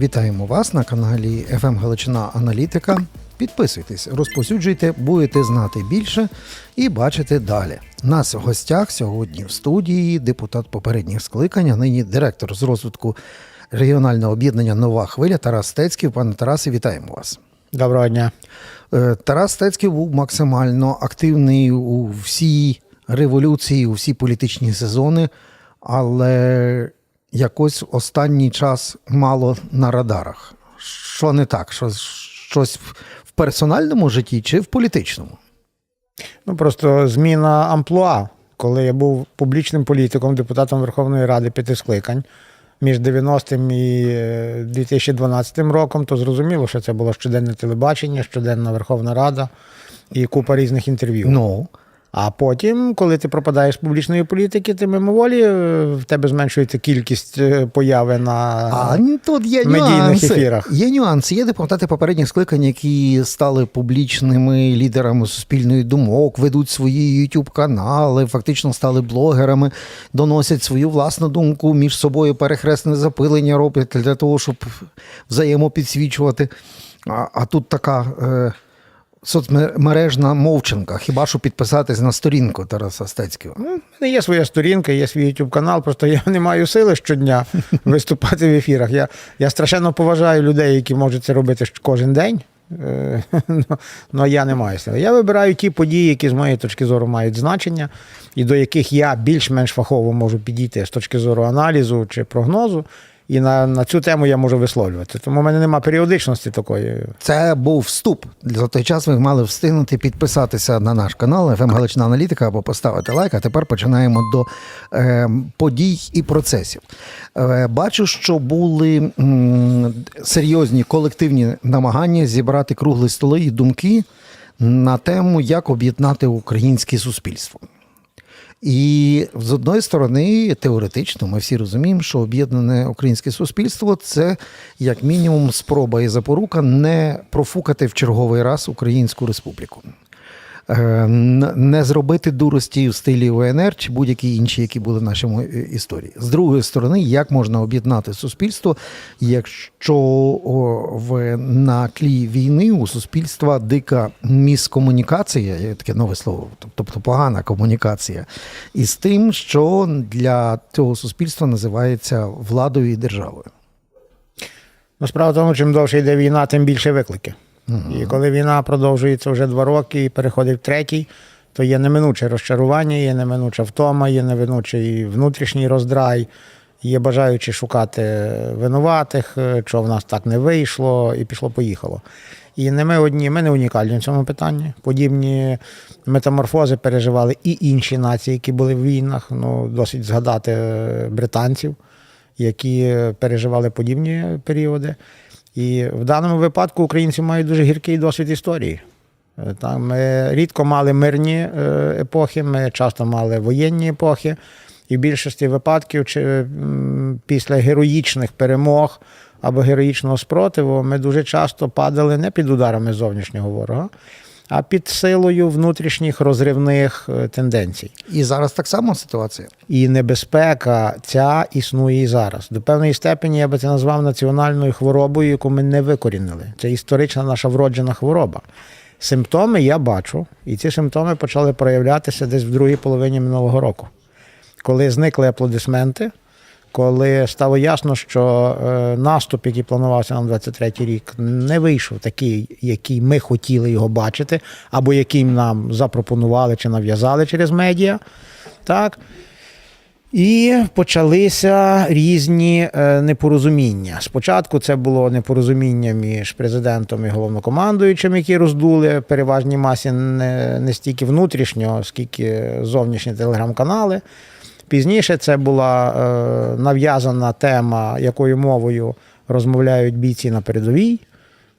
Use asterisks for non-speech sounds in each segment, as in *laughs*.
Вітаємо вас на каналі FM Галичина Аналітика. Підписуйтесь, розповсюджуйте, будете знати більше і бачити далі. Нас в гостях сьогодні в студії депутат попередніх скликань, а нині директор з розвитку регіонального об'єднання Нова хвиля Тарас Стецький. Пане Тарасе, вітаємо вас. Доброго дня. Е, Тарас Стецький був максимально активний у всій революції, у всі політичні сезони, але якось останній час мало на радарах. Що не так? Що, щось в- персональному житті чи в політичному? Ну просто зміна амплуа. Коли я був публічним політиком, депутатом Верховної Ради п'яти скликань між 90-м і е, 2012 роком, то зрозуміло, що це було щоденне телебачення, щоденна Верховна Рада і купа різних інтерв'ю. Ну, А потім, коли ти пропадаєш з публічної політики, ти мимоволі е, в тебе зменшується кількість е, появи на а тут є медійних нюанси. ефірах. Є нюанси. Є депутати попередніх скликань, які стали публічними лідерами суспільної думок, ведуть свої youtube канали, фактично стали блогерами, доносять свою власну думку між собою перехресне запилення роблять для того, щоб взаємопідсвічувати. А, а тут така. Е, Соцмережна мовчанка, хіба що підписатись на сторінку Тараса Стецького. Ну, є своя сторінка, є свій YouTube канал, просто я не маю сили щодня *laughs* виступати в ефірах. Я, я страшенно поважаю людей, які можуть це робити кожен день. Е, *laughs* ну, Ну, я не маю сили. Я вибираю ті події, які з моєї точки зору мають значення, і до яких я більш-менш фахово можу підійти з точки зору аналізу чи прогнозу. І на, на цю тему я можу висловлювати. Тому в мене немає періодичності такої. Це був вступ. За той час ви мали встигнути підписатися на наш канал ФМ Галична Аналітика або поставити лайк. А тепер починаємо до е, подій і процесів. Е, бачу, що були м, серйозні колективні намагання зібрати круглі столи і думки на тему, як об'єднати українське суспільство. І з одної сторони, теоретично, ми всі розуміємо, що об'єднане українське суспільство це як мінімум спроба і запорука не профукати в черговий раз Українську республіку. Е, Не зробити дурості в стилі УНР чи будь-які інші, які були в нашому е, історії. З другої сторони, як можна об'єднати суспільство, якщо в на тлі війни у суспільства дика міскомунікація, таке нове слово, тобто погана комунікація, із тим, що для цього суспільства називається владою і державою. Справа в тому, чим довше йде війна, тим більше виклики. І коли війна продовжується вже два роки і переходить в третій, то є неминуче розчарування, є неминуча втома, є неминучий внутрішній роздрай, є бажаючі шукати винуватих, е, що в нас так не вийшло, і пішло-поїхало. І не ми одні, ми не унікальні в цьому питанні. Подібні метаморфози переживали і інші нації, які були в війнах. Ну, досить згадати е, британців які переживали подібні періоди. І в даному випадку українці мають дуже гіркий досвід історії. Е, Там ми рідко мали мирні е, епохи, ми часто мали воєнні епохи. І в більшості випадків, чи після героїчних перемог або героїчного спротиву, ми дуже часто падали не під ударами зовнішнього ворога, а під силою внутрішніх розривних е, тенденцій. І зараз так само ситуація. І небезпека ця існує і зараз. До певної степені я би це назвав національною хворобою, яку ми не викорінили. Це історична наша вроджена хвороба. Симптоми я бачу, і ці симптоми почали проявлятися десь в другій половині минулого року, коли зникли аплодисменти, коли стало ясно, що е, наступ, який планувався на 23-й рік, не вийшов такий, який ми хотіли його бачити, або який нам запропонували чи нав'язали через медіа. Так. І почалися різні е, непорозуміння. Спочатку це було непорозуміння між президентом і головнокомандуючим, які роздули переважній масі не, не стільки внутрішнього, скільки зовнішні телеграм-канали. Пізніше це була е, нав'язана тема, якою мовою розмовляють бійці на передовій.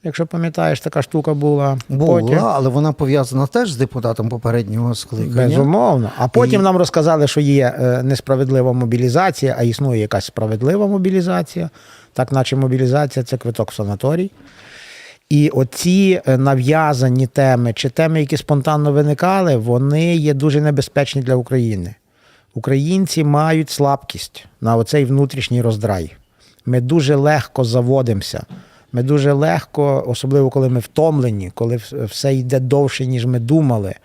Якщо пам'ятаєш, така штука була. Була, Потім- але вона пов'язана теж з депутатом попереднього скликання. Безумовно. А потім І- нам розказали, що є е, несправедлива мобілізація, а існує якась справедлива мобілізація. Так, наче мобілізація це квиток в санаторій. І оці е, нав'язані теми чи теми, які спонтанно виникали, вони є дуже небезпечні для України. Українці мають слабкість на оцей внутрішній роздрай. ми дуже легко заводимося. Ми дуже легко, особливо коли ми втомлені, коли все йде довше, ніж ми думали,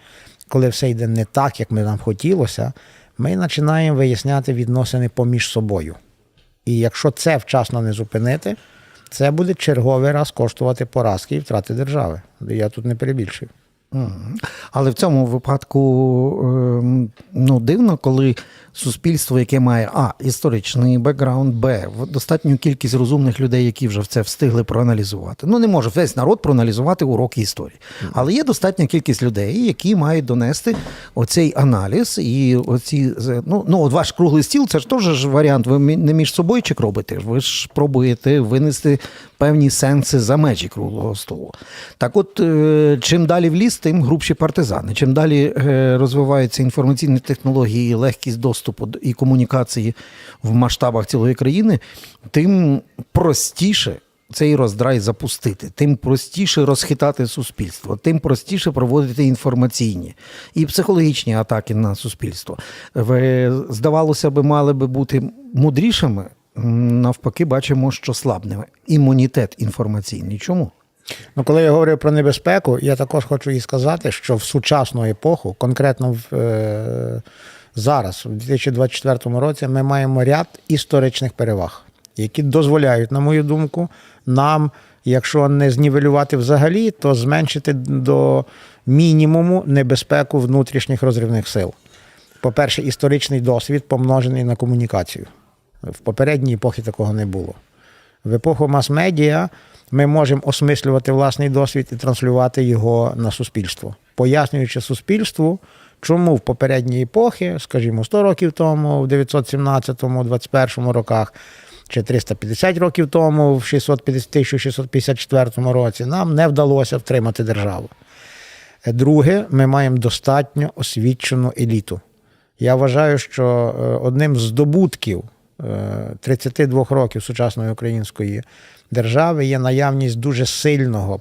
коли все йде не так, як ми нам хотілося, ми починаємо виясняти відносини поміж собою. І якщо це вчасно не зупинити, це буде черговий раз коштувати поразки і втрати держави. Я тут не перебільшую. Але в цьому випадку ем, ну, дивно, коли суспільство, яке має А, історичний бекграунд, Б, достатню кількість розумних людей, які вже в це встигли проаналізувати. Ну, не може весь народ проаналізувати уроки історії. Але є достатня кількість людей, які мають донести оцей аналіз і оці. Ну, ну от ваш круглий стіл, це ж теж варіант. Ви не між собою чи робите. Ви ж пробуєте винести певні сенси за межі круглого столу. Так от, е, чим далі в ліс, тим грубші партизани. Чим далі е, розвиваються інформаційні технології, легкість доступу і комунікації в масштабах цілої країни, тим простіше. Цей роздрай запустити, тим простіше розхитати суспільство, тим простіше проводити інформаційні і психологічні атаки на суспільство. Ви, здавалося би, мали би бути мудрішими. Навпаки, бачимо, що слабними. Імунітет інформаційний. Чому? Ну, коли я говорю про небезпеку, я також хочу і сказати, що в сучасну епоху, конкретно в, е, зараз, у 2024 році, ми маємо ряд історичних переваг, які дозволяють, на мою думку, нам, якщо не знівелювати взагалі, то зменшити до мінімуму небезпеку внутрішніх розривних сил. По-перше, історичний досвід помножений на комунікацію. В попередній епохі такого не було. В епоху мас-медіа ми можемо осмислювати власний досвід і транслювати його на суспільство, пояснюючи суспільству, чому в попередні епохи, скажімо, 100 років тому, в 917-21 роках, чи 350 років тому, в 650 1654 році, нам не вдалося втримати державу. Друге, ми маємо достатньо освічену еліту. Я вважаю, що е, одним з здобутків е, 32 років сучасної української держави є наявність дуже сильного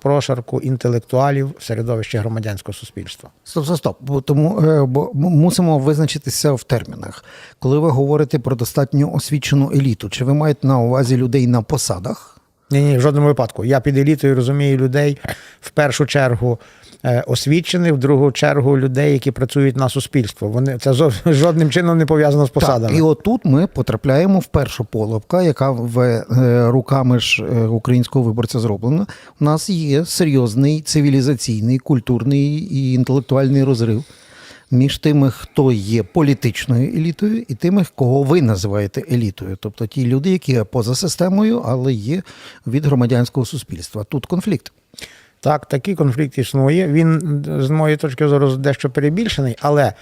прошарку інтелектуалів в середовищі громадянського суспільства. Стоп, стоп, стоп. Тому е, бо мусимо визначитися в термінах. Коли ви говорите про достатньо освічену еліту, чи ви маєте на увазі людей на посадах? Ні, ні, в жодному випадку. Я під елітою розумію людей в першу чергу е, освічених, в другу чергу людей, які працюють на суспільство. Вони це *laughs* жодним чином не пов'язано з посадами. Так, і отут ми потрапляємо в першу половка, яка в е, руками ж е, українського виборця зроблена. У нас є серйозний цивілізаційний, культурний і інтелектуальний розрив між тими, хто є політичною елітою, і тими, кого ви називаєте елітою. Тобто ті люди, які поза системою, але є від громадянського суспільства. Тут конфлікт. Так, такий конфлікт існує. Він, з моєї точки зору, дещо перебільшений, але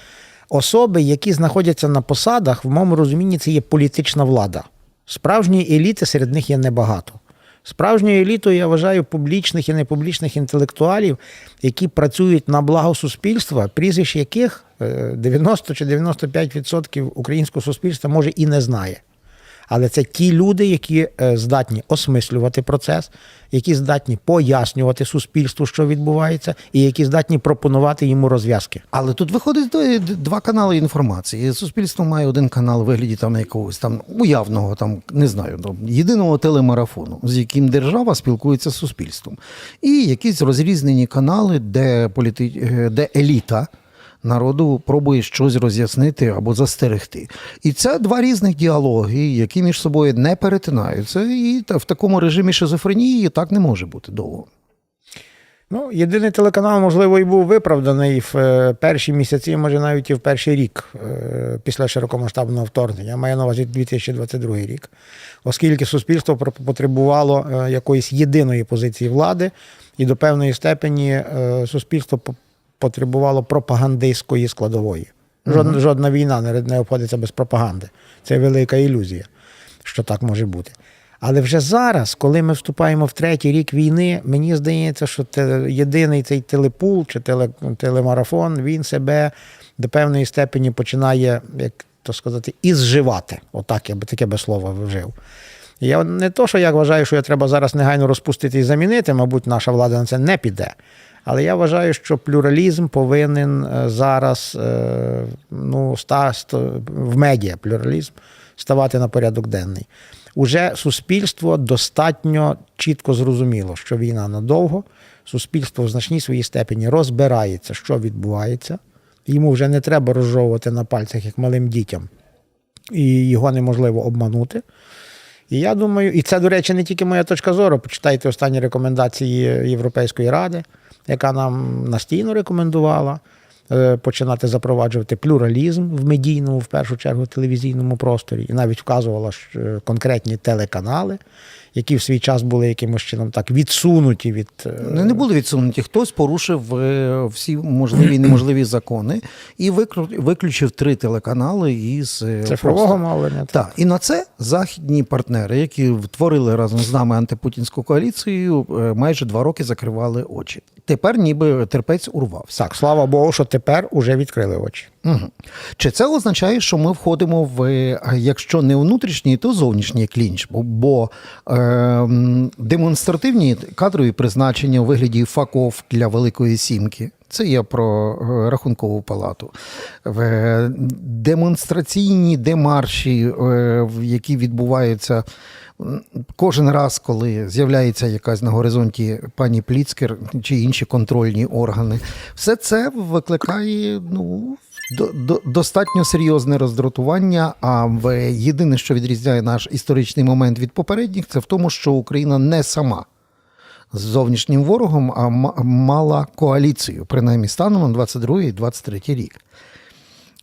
особи, які знаходяться на посадах, в моєму розумінні, це є політична влада. Справжньої еліти серед них є небагато. Справжньою елітою я вважаю публічних і непублічних інтелектуалів, які працюють на благо суспільства, прізвищ яких е, 90 чи 95% українського суспільства може і не знає. Але це ті люди, які е, здатні осмислювати процес, які здатні пояснювати суспільству, що відбувається, і які здатні пропонувати йому розв'язки. Але тут виходить два канали інформації. Суспільство має один канал у вигляді там якогось там уявного, там не знаю, там, єдиного телемарафону, з яким держава спілкується з суспільством, і якісь розрізнені канали, де політи... е, де еліта. Народу пробує щось роз'яснити або застерегти. І це два різних діалоги, які між собою не перетинаються. І в такому режимі шизофренії так не може бути довго. Ну, єдиний телеканал, можливо, і був виправданий в е, перші місяці, може навіть і в перший рік е, після широкомасштабного вторгнення. Маю на увазі 2022 рік, оскільки суспільство потребувало е, якоїсь єдиної позиції влади, і до певної степені суспільство потребувало пропагандистської складової. Жодна, жодна війна не, не обходиться без пропаганди. Це велика ілюзія, що так може бути. Але вже зараз, коли ми вступаємо в третій рік війни, мені здається, що те, єдиний цей телепул чи теле, телемарафон він себе до певної степені починає, як то сказати, ізживати. Отак я би таке би слово вжив. Я не то, що я вважаю, що я треба зараз негайно розпустити і замінити, мабуть, наша влада на це не піде. Але я вважаю, що плюралізм повинен е, зараз е, ну, в медіа плюралізм ставати на порядок денний. уже суспільство достатньо чітко зрозуміло, що війна надовго, суспільство в значній своїй степені розбирається, що відбувається. Йому вже не треба розжовувати на пальцях як малим дітям, і його неможливо обманути. І я думаю, і це, до речі, не тільки моя точка зору. Почитайте останні рекомендації Європейської ради, яка нам настійно рекомендувала починати запроваджувати плюралізм в медійному, в першу чергу, телевізійному просторі, і навіть вказувала е, конкретні телеканали, які в свій час були якимось чином так відсунуті від е, Не, не були відсунуті. Хтось порушив е, всі можливі і неможливі закони і виключив три телеканали із е, цифрового мовлення. Так, і на це західні партнери, які творили разом з нами антипутінську коаліцію, е, майже два роки закривали очі. Тепер ніби терпець урвався. Так, слава Богу, що тепер уже відкрили очі. Угу. Чи це означає, що ми входимо в, е, якщо не внутрішній, то зовнішній клінч? Бо, бо е, демонстративні кадрові призначення у вигляді факов для Великої Сімки. Це я про е, рахункову палату. В демонстраційні демарші, е, які відбуваються кожен раз, коли з'являється якась на горизонті пані Пліцкер чи інші контрольні органи, все це викликає ну, до, до, достатньо серйозне роздратування. А в єдине, що відрізняє наш історичний момент від попередніх, це в тому, що Україна не сама з зовнішнім ворогом, а мала коаліцію, принаймні станом на 22-23 рік.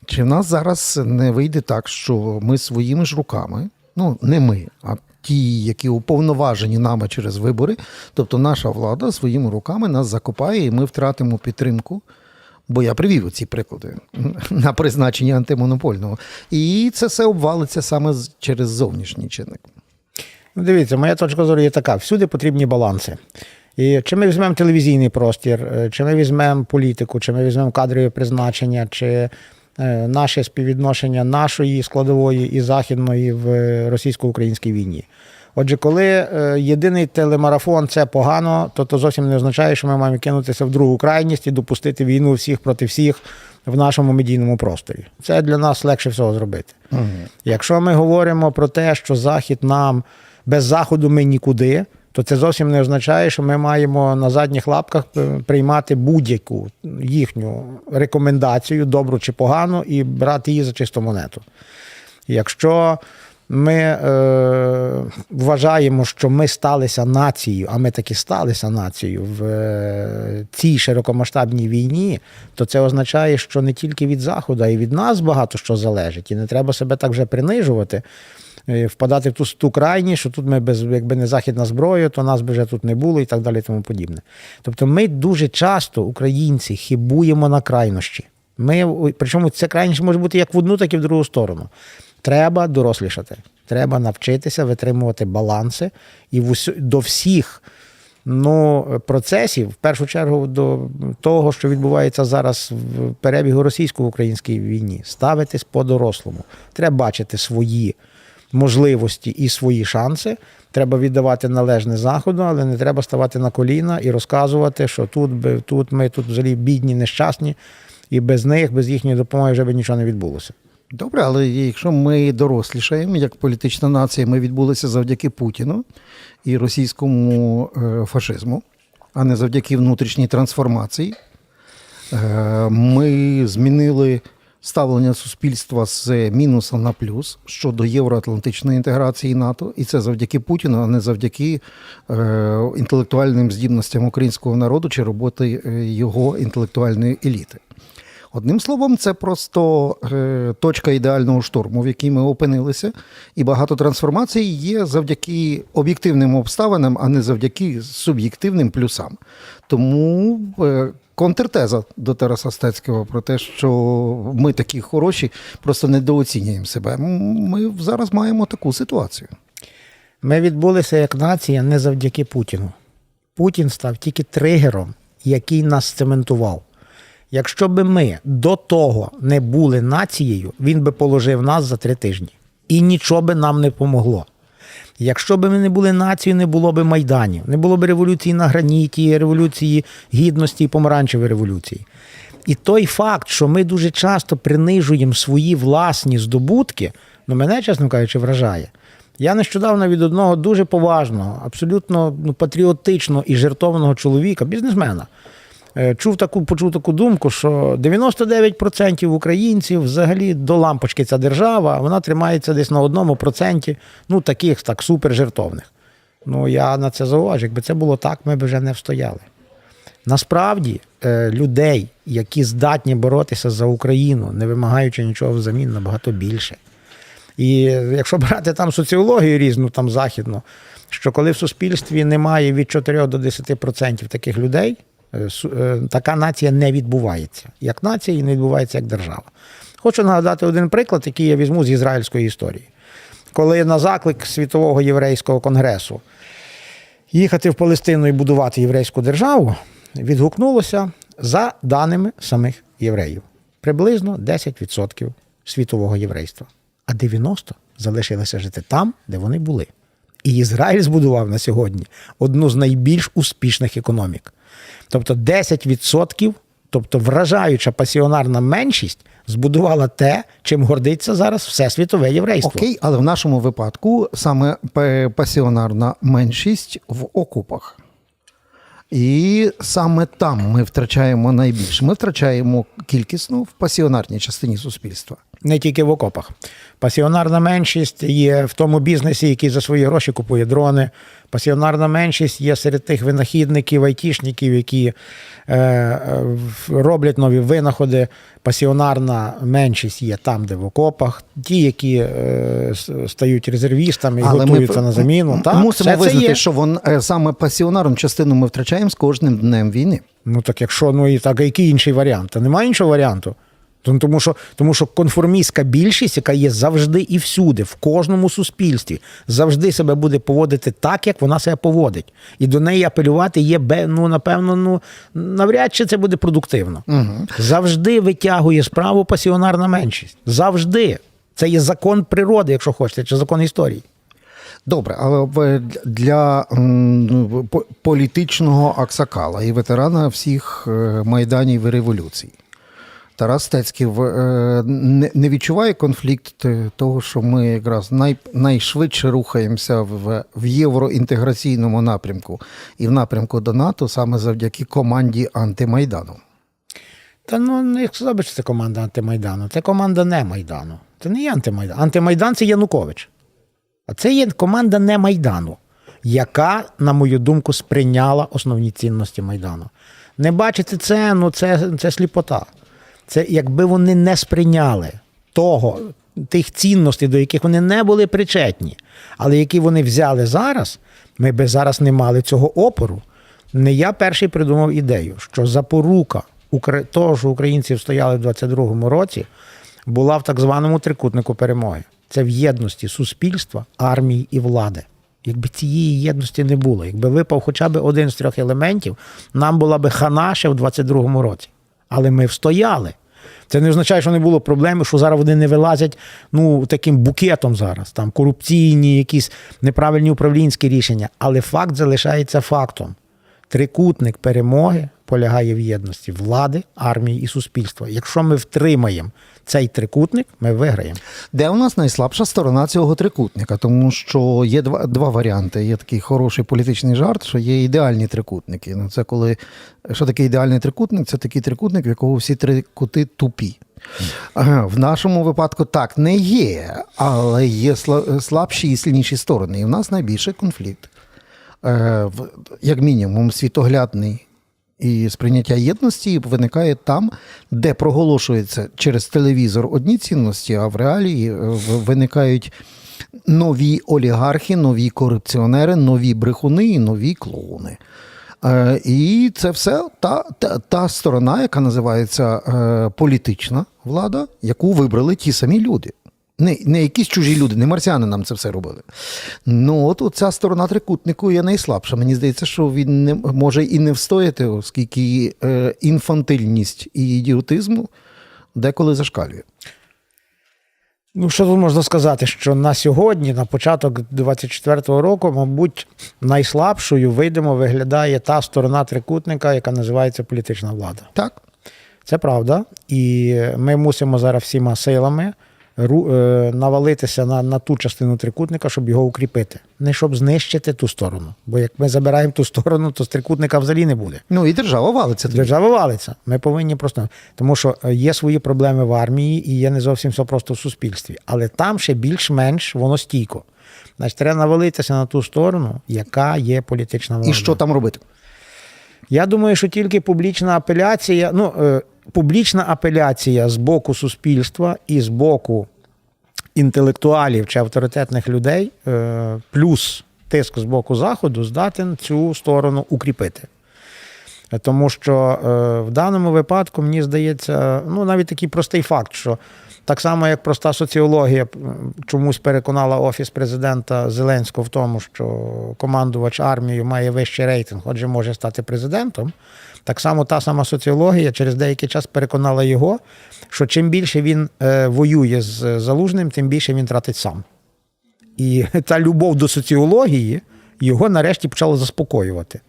Чи в нас зараз не вийде так, що ми своїми ж руками, ну не ми, а ті, які уповноважені нами через вибори, тобто наша влада своїми руками нас закопає, і ми втратимо підтримку. Бо я привів ці приклади *laughs* на призначення антимонопольного. І це все обвалиться саме через зовнішній чинник. Ну, дивіться, моя точка зору є така: всюди потрібні баланси. І чи ми візьмемо телевізійний простір, е, чи ми візьмемо політику, чи ми візьмемо кадрові призначення, чи е, наше співвідношення нашої складової і західної в е, російсько-українській війні. Отже, коли єдиний телемарафон це погано, то це зовсім не означає, що ми маємо кинутися в другу крайність і допустити війну всіх проти всіх в нашому медійному просторі. Це для нас легше всього зробити. Якщо ми говоримо про те, що Захід нам без заходу ми нікуди, то це зовсім не означає, що ми маємо на задніх лапках е, приймати будь-яку їхню рекомендацію, добру чи погану, і брати її за чисту монету. Якщо ми е, вважаємо, що ми сталися нацією, а ми таки сталися нацією в е, цій широкомасштабній війні, то це означає, що не тільки від Заходу, а й від нас багато що залежить. І не треба себе так вже принижувати, впадати в ту, ту крайність, що тут ми без якби не західна зброя, то нас би вже тут не було і так далі, тому подібне. Тобто ми дуже часто, українці, хибуємо на крайнощі. Ми, причому ця крайність може бути як в одну, так і в другу сторону. Треба дорослішати. Треба навчитися витримувати баланси і до всіх ну, процесів, в першу чергу до того, що відбувається зараз в перебігу російсько-українській війні, ставитись по-дорослому. Треба бачити свої можливості і свої шанси. Треба віддавати належне заходу, але не треба ставати на коліна і розказувати, що тут, би- тут ми тут взагалі бідні, нещасні, і без них, без їхньої допомоги вже би нічого не відбулося. Добре, але якщо ми дорослішаємо, як політична нація, ми відбулися завдяки Путіну і російському е, фашизму, а не завдяки внутрішній трансформації. Е, Ми змінили ставлення суспільства з мінуса на плюс щодо євроатлантичної інтеграції НАТО, і це завдяки Путіну, а не завдяки е, інтелектуальним здібностям українського народу чи роботи е, його інтелектуальної еліти. Одним словом, це просто е, точка ідеального штурму, в якій ми опинилися, і багато трансформацій є завдяки об'єктивним обставинам, а не завдяки суб'єктивним плюсам. Тому е, контртеза до Тараса Стецького про те, що ми такі хороші, просто недооцінюємо себе. Ми зараз маємо таку ситуацію. Ми відбулися як нація не завдяки Путіну. Путін став тільки тригером, який нас цементував. Якщо би ми до того не були нацією, він би положив нас за три тижні. І нічого би нам не помогло. Якщо б ми не були нацією, не було б майданів, не було б революції на граніті, революції гідності і помаранчевої революції. І той факт, що ми дуже часто принижуємо свої власні здобутки, ну мене, чесно кажучи, вражає. Я нещодавно від одного дуже поважного, абсолютно ну, патріотичного і жертовного чоловіка, бізнесмена, чув таку, почув таку думку, що 99% українців взагалі до лампочки ця держава, вона тримається десь на одному проценті, ну таких так супер жертовних. Ну я на це зауважу. Якби це було так, ми б вже не встояли. Насправді, е, людей, які здатні боротися за Україну, не вимагаючи нічого взамін, набагато більше. І якщо брати там соціологію різну, там західну, що коли в суспільстві немає від 4 до 10% таких людей, е, е, така нація не відбувається. Як нація і не відбувається як держава. Хочу нагадати один приклад, який я візьму з ізраїльської історії. Коли на заклик Світового єврейського конгресу їхати в Палестину і будувати єврейську державу, відгукнулося за даними самих євреїв. Приблизно 10% світового єврейства, а 90% залишилися жити там, де вони були. І Ізраїль збудував на сьогодні одну з найбільш успішних економік. Тобто 10%, тобто вражаюча пасіонарна меншість, збудувала те, чим гордиться зараз все світове єврейство. Окей, але в нашому випадку саме пасіонарна меншість в окупах. І саме там ми втрачаємо найбільше. Ми втрачаємо кількісно в пасіонарній частині суспільства. Не тільки в окопах. Пасіонарна меншість є в тому бізнесі, який за свої гроші купує дрони. Пасіонарна меншість є серед тих винахідників, айтішників, які е, е, роблять нові винаходи. Пасіонарна меншість є там, де в окопах. Ті, які е, стають резервістами і готуються на заміну. м- Так, мусимо все це визнати, є. що вон е, саме пасіонарну частину ми втрачаємо з кожним днем війни. Ну так якщо ну і так, а який інший варіант? Та немає іншого варіанту. Тому- що, тому що конформістська більшість, яка є завжди і всюди, в кожному суспільстві, завжди себе буде поводити так, як вона себе поводить. І до неї апелювати є ну, напевно, ну навряд чи це буде продуктивно. Завжди витягує справу пасіонарна меншість. Завжди. Це є закон природи, якщо хочете, чи закон історії. Добре, але для ну, по- політичного аксакала і ветерана всіх е, майданів і революцій. Тарас Стецький в- е, не, відчуває конфлікт того, що ми якраз най, найшвидше рухаємося в, в євроінтеграційному напрямку і в напрямку до НАТО саме завдяки команді антимайдану. Та ну не сказав би, що це команда антимайдану. Це команда не Майдану. Це не є антимайдан. Антимайдан це Янукович. А це є команда не Майдану, яка, на мою думку, сприйняла основні цінності Майдану. Не бачити це, ну це, це сліпота. Це якби вони не сприйняли того, тих цінностей, до яких вони не були причетні, але які вони взяли зараз, ми би зараз не мали цього опору. Не я перший придумав ідею, що запорука того, що українці стояли в 22-му році, була в так званому трикутнику перемоги. Це в єдності суспільства, армії і влади. Якби цієї єдності не було, якби випав хоча б один з трьох елементів, нам була би хана ще в 22-му році. Але ми встояли. Це не означає, що не було проблеми, що зараз вони не вилазять ну, таким букетом зараз, там корупційні, якісь неправильні управлінські рішення. Але факт залишається фактом. Трикутник перемоги полягає в єдності влади, армії і суспільства. Якщо ми втримаємо цей трикутник, ми виграємо. Де у нас найслабша сторона цього трикутника? Тому що є два, два варіанти. Є такий хороший політичний жарт, що є ідеальні трикутники. Ну, це коли що таке ідеальний трикутник? Це такий трикутник, в якого всі три кути тупі. В нашому випадку так не є, але є слабші і сильніші сторони. І в нас найбільший конфлікт. Е, Як мінімум, світоглядний і сприйняття єдності виникає там, де проголошується через телевізор одні цінності, а в реалії е, виникають нові олігархи, нові корупціонери, нові брехуни і нові клоуни. Е, І це все та, та, та сторона, яка називається е, політична влада, яку вибрали ті самі люди. Не, не якісь чужі люди, не марсіани нам це все робили. Ну, от ця сторона трикутнику є найслабша. Мені здається, що він не може і не встояти, оскільки е, інфантильність і ідіотизму деколи зашкалює. Ну, що тут можна сказати, що на сьогодні, на початок 24-го року, мабуть, найслабшою видимо виглядає та сторона трикутника, яка називається політична влада. Так? Це правда. І ми мусимо зараз всіма силами навалитися на, на ту частину трикутника, щоб його укріпити. Не щоб знищити ту сторону. Бо як ми забираємо ту сторону, то з трикутника взагалі не буде. Ну і держава валиться. Держава валиться. Ми повинні просто. Тому що е, є свої проблеми в армії і є не зовсім все просто в суспільстві. Але там ще більш-менш воно стійко. Значить, треба навалитися на ту сторону, яка є політична влада. І що там робити? Я думаю, що тільки публічна апеляція, ну, е, публічна апеляція з боку суспільства і з боку інтелектуалів чи авторитетних людей, е, плюс тиск з боку Заходу, здатен цю сторону укріпити. Тому що е, в даному випадку, мені здається, ну навіть такий простий факт, що так само, як проста соціологія чомусь переконала Офіс президента Зеленського в тому, що командувач армією має вищий рейтинг, отже, може стати президентом. Так само та сама соціологія через деякий час переконала його, що чим більше він е, воює з залужним, тим більше він тратить сам. І *laughs* та любов до соціології його нарешті почала заспокоювати.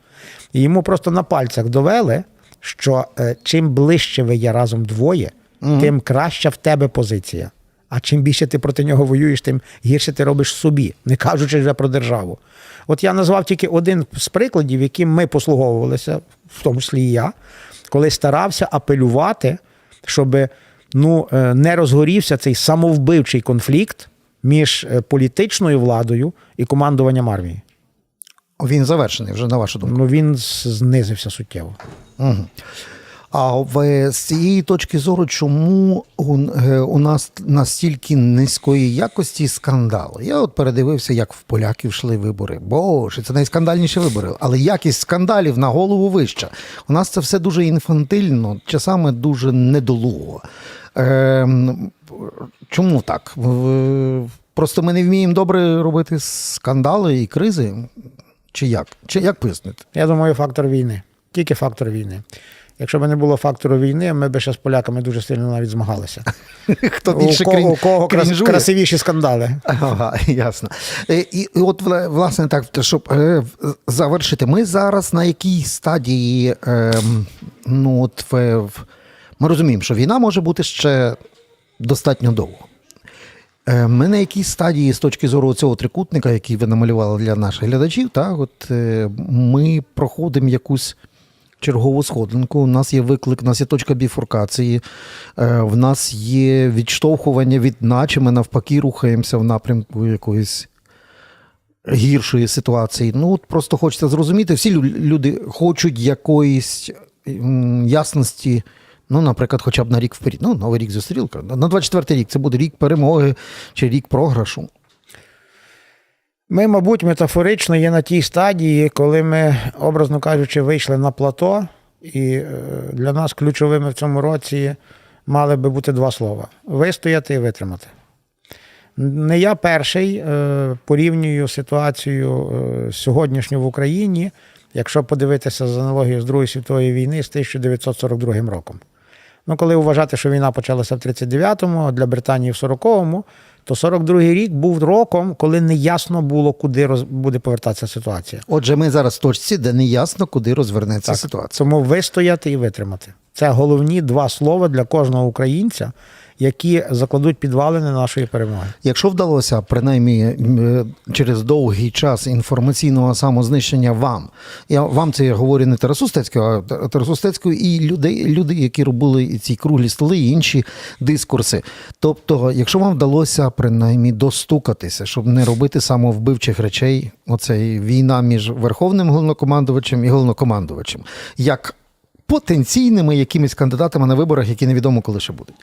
І йому просто на пальцях довели, що е, чим ближче ви є разом двоє, тим краща в тебе позиція. А чим більше ти проти нього воюєш, тим гірше ти робиш собі, не кажучи вже про державу. От я назвав тільки один з прикладів, яким ми послуговувалися, в тому числі і я, коли старався апелювати, щоб ну, е, не розгорівся цей самовбивчий конфлікт між е, політичною владою і командуванням армії. Він завершений вже на вашу думку. Ну він знизився суттєво. Угу. А в, з цієї точки зору, чому у, е, у нас настільки низької якості скандали? Я от передивився, як в поляків йшли вибори. Боже, це найскандальніші вибори. Але якість скандалів на голову вища. У нас це все дуже інфантильно, часами дуже недолуго. Е, чому так? Просто ми не вміємо добре робити скандали і кризи. Чи як? Чи як пояснити? Я думаю, фактор війни. Тільки фактор війни. Якщо б не було фактору війни, ми б ще з поляками дуже сильно навіть змагалися. *laughs* Хто більше у кого, у кого крас- красивіші скандали. Ага, *laughs* ясно. Е, І, і от власне так, щоб е, завершити, ми зараз на якій стадії, е, ну от в, в- ми розуміємо, що війна може бути ще достатньо довго. Е, Ми на якій стадії з точки зору цього трикутника, який ви намалювали для наших глядачів, так, от е, ми проходимо якусь чергову сходинку. У нас є виклик, у нас є точка біфуркації, е, в нас є відштовхування від наче ми навпаки рухаємося в напрямку якоїсь гіршої ситуації. Ну, от просто хочеться зрозуміти, всі люди хочуть якоїсь ясності. Ну, наприклад, хоча б на рік вперед. Ну, новий рік зустрілка. На 24 рік це буде рік перемоги чи рік програшу. Ми, мабуть, метафорично є на тій стадії, коли ми, образно кажучи, вийшли на плато, і е, для нас ключовими в цьому році мали би бути два слова: вистояти і витримати. Не я перший е, порівнюю ситуацію е, сьогоднішню в Україні, якщо подивитися з аналогією з Другої світової війни з 1942 роком. Ну, коли вважати, що війна почалася в 39-му, а для Британії в 40-му, то 42-й рік був роком, коли не ясно було, куди роз... буде повертатися ситуація. Отже, ми зараз в точці, де не ясно, куди розвернеться ситуація. Тому вистояти і витримати. Це головні два слова для кожного українця, які закладуть підвалини нашої перемоги. Якщо вдалося, принаймні через довгий час інформаційного самознищення вам, я вам це я говорю не Тарасу Стецького, а Тарасу Стецького і людей, люди, які робили ці круглі столи і інші дискурси. Тобто, якщо вам вдалося принаймні достукатися, щоб не робити самовбивчих речей, оце війна між верховним головнокомандувачем і головнокомандувачем, як потенційними якимись кандидатами на виборах, які невідомо коли ще будуть.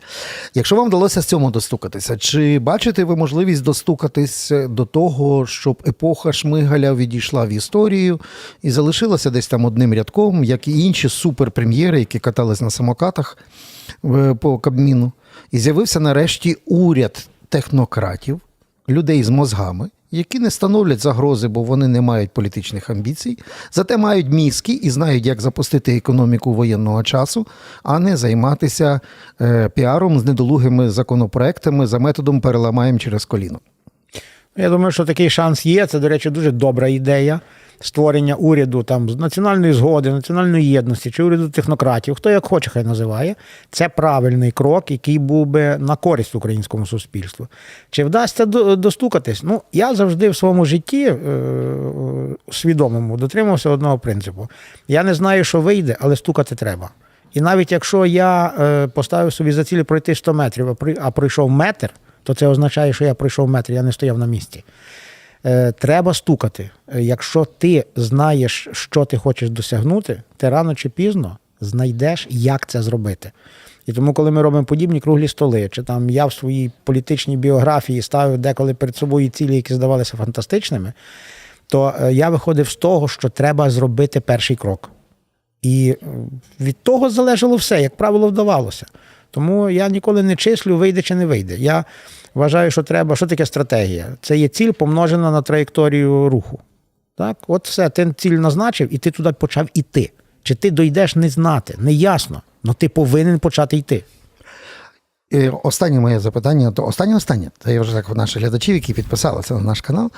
Якщо вам вдалося з цьому достукатися, чи бачите ви можливість достукатись до того, щоб епоха Шмигаля відійшла в історію і залишилася десь там одним рядком, як і інші суперпрем'єри, які катались на самокатах е, по Кабміну, і з'явився нарешті уряд технократів, людей з мозгами, які не становлять загрози, бо вони не мають політичних амбіцій, зате мають мізки і знають, як запустити економіку воєнного часу, а не займатися е, піаром з недолугими законопроектами за методом переламаємо через коліно. Я думаю, що такий шанс є. Це, до речі, дуже добра ідея. Створення уряду там з національної згоди, національної єдності чи уряду технократів, хто як хоче, хай називає, це правильний крок, який був би на користь українському суспільству. Чи вдасться достукатись? Ну, я завжди в своєму житті е, свідомому дотримався одного принципу. Я не знаю, що вийде, але стукати треба. І навіть якщо я е, поставив собі за ціль пройти 100 метрів, а пройшов метр, то це означає, що я пройшов метр, я не стояв на місці. Е, треба стукати. Е, Якщо ти знаєш, що ти хочеш досягнути, ти рано чи пізно знайдеш, як це зробити. І тому, коли ми робимо подібні круглі столи, чи там я в своїй політичній біографії ставив деколи перед собою цілі, які здавалися фантастичними, то е, я виходив з того, що треба зробити перший крок. І від того залежало все, як правило, вдавалося. Тому я ніколи не числю, вийде чи не вийде. Я вважаю, що треба. Що таке стратегія? Це є ціль помножена на траєкторію руху. Так, от все, ти ціль назначив, і ти туди почав іти. Чи ти дойдеш, не знати, не ясно. але ти повинен почати йти. І останнє моє запитання, то останнє останнє. Це я вже так наших глядачів, які підписалися на наш канал.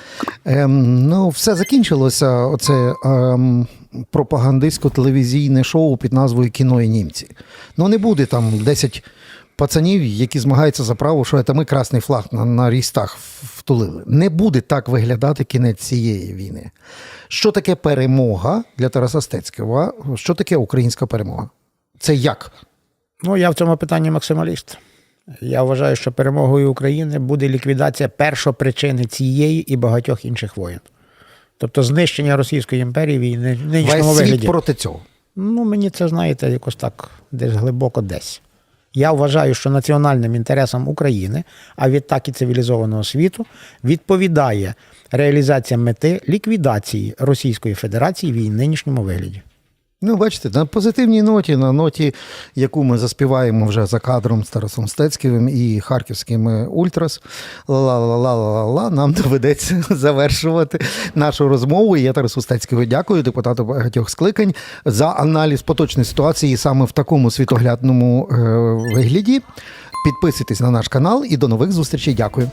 Ем, ну, все закінчилося. Оце ем, пропагандистсько-телевізійне шоу під назвою Кіно і німці. Ну не буде там 10 пацанів, які змагаються за право, що це ми красний флаг на, на рістах втулили. Не буде так виглядати кінець цієї війни. Що таке перемога для Тараса Стецького? Що таке українська перемога? Це як? Ну, я в цьому питанні максималіст. Я вважаю, що перемогою України буде ліквідація першопричини цієї і багатьох інших воєн. Тобто знищення Російської імперії в її ни- нинішньому Весь світ вигляді. проти цього. Ну, мені це, знаєте, якось так десь глибоко десь. Я вважаю, що національним інтересам України, а відтак і цивілізованого світу, відповідає реалізація мети ліквідації Російської Федерації в її нинішньому вигляді. Ну, бачите, на позитивній ноті, на ноті, яку ми заспіваємо вже за кадром з Тарасом Стецьким і харківським е, Ультрас, ла-ла-ла-ла-ла-ла, нам доведеться *laughs* завершувати нашу розмову. Я Тарасу Стецького дякую, депутату багатьох скликань, за аналіз поточної ситуації саме в такому світоглядному е, вигляді. Підписуйтесь на наш канал і до нових зустрічей. Дякую.